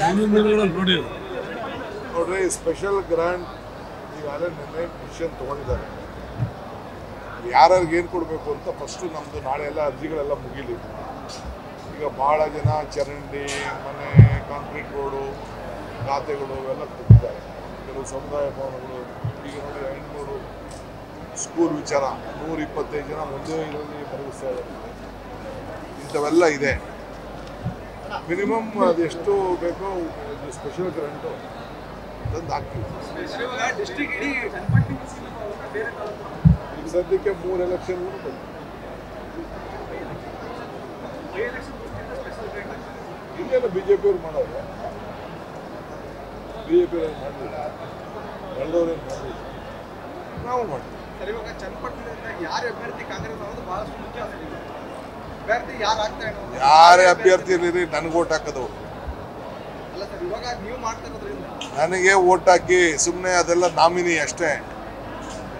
ನೋಡಿ ನೋಡ್ರಿ special grant ಈಗಾಗಲೇ ನಿನ್ನೆ ಡಿಸಿಷನ್ ತೊಗೊಂಡಿದ್ದಾರೆ. ಯಾರ್ಯಾರಿಗೆ ಏನು ಕೊಡಬೇಕು ಅಂತ ಫಸ್ಟು ನಮ್ಮದು ನಾಳೆ ಎಲ್ಲ ಅರ್ಜಿಗಳೆಲ್ಲ ಮುಗೀಲಿ. ಈಗ ಭಾಳ ಜನ ಚರಂಡಿ, ಮನೆ ಕಾಂಕ್ರೀಟ್ ರೋಡು ಖಾತೆಗಳು ಎಲ್ಲ ಕೊಟ್ಟಿದ್ದಾರೆ. ಕೆಲವು ಸಮುದಾಯ ಭವನಗಳು, ಈಗ ನೋಡಿ ಐನೂರು ಸ್ಕೂಲ್ ವಿಚಾರ ನೂರ ಇಪ್ಪತ್ತೈದು ಜನ ಒಂದೇ ಇದರಲ್ಲಿ ಬರೆಸ್ತಾ ಇದ್ದಾರೆ. ಇಂಥವೆಲ್ಲ ಇದೆ. ಮಿನಿಮಮ್ ಅದೆಷ್ಟು ಬೇಕೋ ಸ್ಪೆಷಲ್ ಕರೆಂಟು ತಂದು ಹಾಕ್ತೀವಿ. ಸದ್ಯಕ್ಕೆ ಮೂರು ಎಲೆಕ್ಷನ್ ಇಲ್ಲೆಲ್ಲ ಬೈ ಜೆ ಪಿಯವ್ರು ಮಾಡೋದು ಬಿ ಜೆ ಪಿಯವ್ರು ಮಾಡಲಿಲ್ಲ. ಬೆಳೆದವ್ರೇನು ಮಾಡಲಿಲ್ಲ. ನಾವು ಮಾಡ್ತೀವಿ. ಸರ್, ಇವಾಗ ಚನ್ನಪಟ್ಟಣದಿಂದ ಯಾರು ಅಭ್ಯರ್ಥಿ ಕಾಂಗ್ರೆಸ್ ಅನ್ನೋದು ಬಹಳಷ್ಟು ಮುಖ್ಯ ಯಾರು ಅಭ್ಯರ್ಥಿ ಇರಲಿ ನನಗೆ ಓಟ್ ಹಾಕೋದು. ಸರ್ ಇವಾಗ ನೀವು ಮಾಡ್ತಾ ಇರೋದ್ರಿಂದ. ನನಗೆ ಓಟ್ ಹಾಕಿ ಸುಮ್ಮನೆ ಅದೆಲ್ಲ ನಾಮಿನಿ ಅಷ್ಟೇ.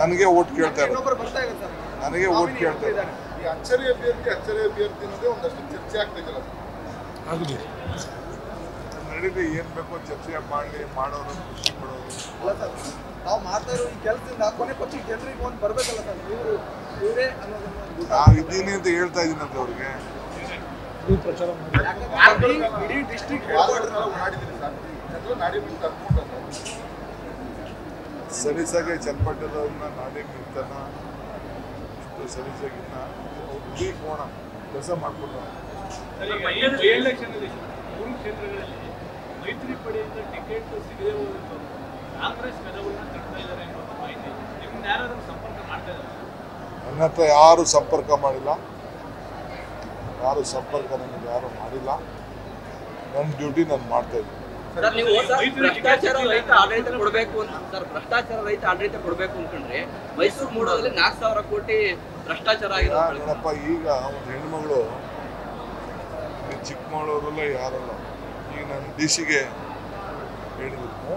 ನನಗೆ ಓಟ್ ಕೇಳ್ತಾ ಇರೋದು. ನನಗೆ ಓಟ್ ಕೇಳ್ತಾ ಇದ್ದಾರೆ. ಅಚ್ಚರಿ ಅಭ್ಯರ್ಥಿ ಅಚ್ಚರಿ ಅಭ್ಯರ್ಥಿ ಅನ್ನೋದೇ ಒಂದಷ್ಟು ಚರ್ಚೆ ಆಗ್ತೈತಲ್ಲ ಆಗಲಿ ನಡೀಲಿ ಏನ್ ಬೇಕೋ ಚರ್ಚೆ ಮಾಡಲಿ ಮಾಡೋರು ಖುಷಿ ಪಡೋರು. ನಾವು ಮಾಡ್ತಾ ಇರೋ ಈ ಕೆಲಸದಿಂದ ಕೊನೆ ಪಕ್ಷ ಜನರಿಗೆ ಒಂದು ಬರಬೇಕಲ್ಲ ಸರ್ ಇವರು ನಾವು ಇದ್ದೀನಿ ಅಂತ ಹೇಳ್ತಾ ಇದ್ದೀನಂತ ಅವ್ರಿಗೆ. ಸಲೀಸಾಗಿ ಚನ್ನಪಟ್ಟಣದವ್ರನ್ನ ನಾಡಿ ಮಿಲ್ತನ ಇಷ್ಟು ಸಲೀಸಾಗಿನ್ನ ಹುಡುಗಿ ಕೋಣ. ಕೆಲಸ ಮಾಡ್ಕೊಂಡು ಕ್ಷೇತ್ರಗಳಲ್ಲಿ ಮೈತ್ರಿ ಪಡೆಯಿಂದ ಟಿಕೆಟ್ ಸಿಗದೆ ಕಾಂಗ್ರೆಸ್ ಕದವನ್ನ ಕಟ್ತಾ ಇದ್ದಾರೆ ಮಾಹಿತಿ. ನಿಮ್ಮ ಯಾರಾದರೂ ಸಂಪರ್ಕ ಮಾಡ್ತಾ ಇದ್ದಾರೆ? ನನ್ನ ಹತ್ರ ಯಾರು ಸಂಪರ್ಕ ಮಾಡಿಲ್ಲ. ಯಾರು ಸಂಪರ್ಕ ನನಗೆ ಯಾರು ಮಾಡಿಲ್ಲ. ನನ್ನ ಡ್ಯೂಟಿ ನಾನು ಮಾಡ್ತಾ ಇದ್ದೀನಿ. ಸರ್ ನೀವು ಸರ್ ಭ್ರಷ್ಟಾಚಾರ ರಹಿತ ಆಡಳಿತ ಕೊಡಬೇಕು ಅಂತ ಸರ್ ಭ್ರಷ್ಟಾಚಾರ ರಹಿತ ಆಡಳಿತ ಕೊಡಬೇಕು ಅನ್ಕೊಂಡ್ರೆ ಮೈಸೂರು ಮೂಡೋದಲ್ಲಿ ನಾಲ್ಕು ಸಾವಿರ ಕೋಟಿ ಭ್ರಷ್ಟಾಚಾರ ಆಗಿದೆ ಅಂತ ಈಗ ಒಂದು ಹೆಣ್ಮಗಳು ಚಿಕ್ಕಮಗಳೂರಲ್ಲ ಯಾರಲ್ಲ ಈಗ ನನ್ನ ಡಿ ಸಿಗೆ ಹೇಳಿದ್ರು?